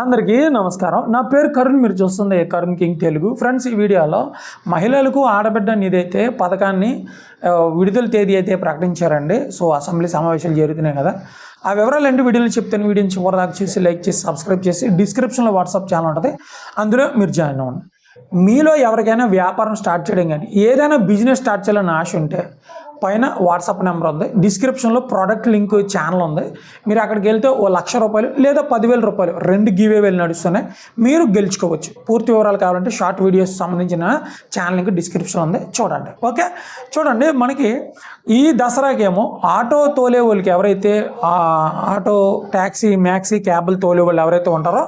అందరికీ నమస్కారం. నా పేరు కరుణ్ మీరు చూస్తుంది కరుణ్ కింగ్ తెలుగు. ఫ్రెండ్స్ ఈ వీడియోలో మహిళలకు ఆడబిడ్డ నిధైతే పథకాన్ని విడుదల తేదీ అయితే ప్రకటించారండి. సో అసెంబ్లీ సమావేశాలు జరుగుతున్నాయి కదా. ఆ వివరాలు ఏంటి? వీడియోలో చెప్తాను. వీడియోని చివరిదాకా చేసి చూసి లైక్ చేసి సబ్స్క్రైబ్ చేసి డిస్క్రిప్షన్లో వాట్సాప్ ఛానల్ ఉంటుంది. అందులో మీరు జాయిన్ అవ్వండి. మీలో ఎవరికైనా వ్యాపారం స్టార్ట్ చేయడం కానీ ఏదైనా బిజినెస్ స్టార్ట్ చేయాలని ఆశ ఉంటే పైన వాట్సాప్ నెంబర్ ఉంది. డిస్క్రిప్షన్లో ప్రోడక్ట్ లింక్ ఛానల్ ఉంది. మీరు అక్కడికి వెళ్తే ఓ లక్ష రూపాయలు లేదా పదివేల రూపాయలు రెండు గివ్ వేలు నడుస్తున్నాయి. మీరు గెలుచుకోవచ్చు. పూర్తి వివరాలు కావాలంటే షార్ట్ వీడియోస్ సంబంధించిన ఛానల్ లింక్ డిస్క్రిప్షన్ ఉంది. చూడండి. ఓకే? చూడండి. మనకి ఈ దసరాకేమో ఆటో తోలే వాళ్ళకి ఎవరైతే ఆటో ట్యాక్సీ మ్యాక్సీ క్యాబులు తోలే వాళ్ళు ఎవరైతే ఉంటారో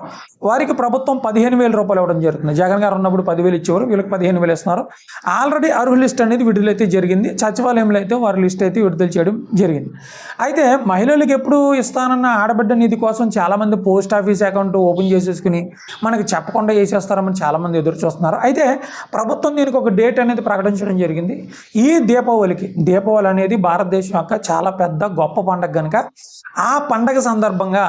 వారికి ప్రభుత్వం పదిహేను వేల రూపాయలు ఇవ్వడం జరుగుతుంది. జగన్ గారు ఉన్నప్పుడు పదివేలు ఇచ్చేవారు వీళ్ళకి పదిహేను వేలు ఇస్తున్నారు. ఆల్రెడీ అర్హుల లిస్ట్ అనేది విడుదలైతే జరిగింది. సచివాలయంలో అయితే వారి లిస్ట్ అయితే విడుదల చేయడం జరిగింది. అయితే మహిళలకు ఎప్పుడు ఇస్తానన్న ఆడబిడ్డ నిధి కోసం చాలామంది పోస్ట్ ఆఫీస్ అకౌంట్ ఓపెన్ చేసేసుకుని మనకి చెప్పకుండా వేసేస్తారని చాలామంది ఎదురు చూస్తున్నారు. అయితే ప్రభుత్వం దీనికి ఒక డేట్ అనేది ప్రకటించడం జరిగింది. ఈ దీపావళికి దీపావళి అనేది భారతదేశం యొక్క చాలా పెద్ద గొప్ప పండగ కనుక ఆ పండగ సందర్భంగా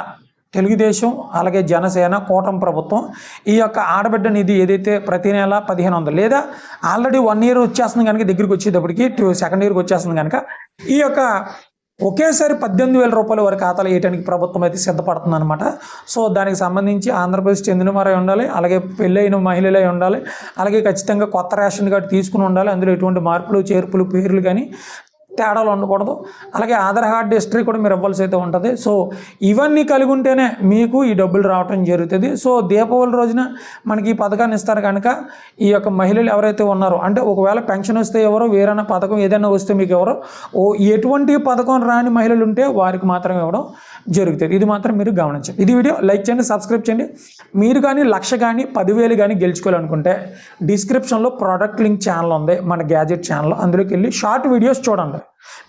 తెలుగుదేశం అలాగే జనసేన కూటమి ప్రభుత్వం ఈ యొక్క ఆడబిడ్డ నిధి ఏదైతే ప్రతి నెల పదిహేను వందలు లేదా ఆల్రెడీ వన్ ఇయర్ వచ్చేస్తుంది కనుక దగ్గరికి వచ్చేటప్పటికి టూ సెకండ్ ఇయర్కి వచ్చేస్తుంది కనుక ఈ యొక్క ఒకేసారి పద్దెనిమిది వేల రూపాయల వరకు ఖాతాలు వేయడానికి ప్రభుత్వం అయితే సిద్ధపడుతుంది అనమాట సో దానికి సంబంధించి ఆంధ్రప్రదేశ్ చెందిన వారై ఉండాలి అలాగే పెళ్ళైన మహిళలే ఉండాలి అలాగే ఖచ్చితంగా కొత్త రేషన్ కార్డు తీసుకుని ఉండాలి అందులో ఎటువంటి మార్పులు చేర్పులు పేర్లు కానీ తేడాలు ఉండకూడదు. అలాగే ఆధార్ కార్డ్ హిస్టరీ కూడా మీరు ఇవ్వాల్సి అయితే ఉంటుంది. సో ఇవన్నీ కలిగి ఉంటేనే మీకు ఈ డబ్బులు రావటం జరుగుతుంది. సో దీపావళి రోజున మనకి ఈ పథకాన్ని ఇస్తారు కనుక ఈ యొక్క మహిళలు ఎవరైతే ఉన్నారో అంటే ఒకవేళ పెన్షన్ వస్తే ఎవరో వేరైనా పథకం ఏదైనా వస్తే మీకు ఎవరో ఓ ఎటువంటి పథకం రాని మహిళలు ఉంటే వారికి మాత్రం ఇవ్వడం జరుగుతుంది. ఇది మాత్రం మీరు గమనించండి. ఇది వీడియో లైక్ చేయండి సబ్స్క్రైబ్ చేయండి. మీరు కానీ లక్ష కానీ పదివేలు కానీ గెలుచుకోవాలనుకుంటే డిస్క్రిప్షన్లో ప్రోడక్ట్ లింక్ ఛానల్ ఉంది మన గ్యాజెట్ ఛానల్. అందులోకి వెళ్ళి షార్ట్ వీడియోస్ చూడండి.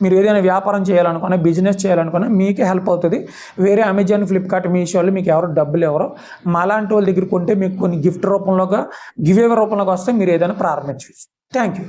మీరు ఏదైనా వ్యాపారం చేయాలనుకున్నా బిజినెస్ చేయాలనుకున్నా మీకే హెల్ప్ అవుతుంది. వేరే అమెజాన్ ఫ్లిప్కార్ట్ మీషోలో మీకు ఎవరు డబ్బులు ఎవరో మాలాంటి వాళ్ళ దగ్గర కొంటే మీకు కొన్ని గిఫ్ట్ రూపంలోగా గివ్ రూపంలోకి వస్తే మీరు ఏదైనా ప్రారంభించవచ్చు. Thank you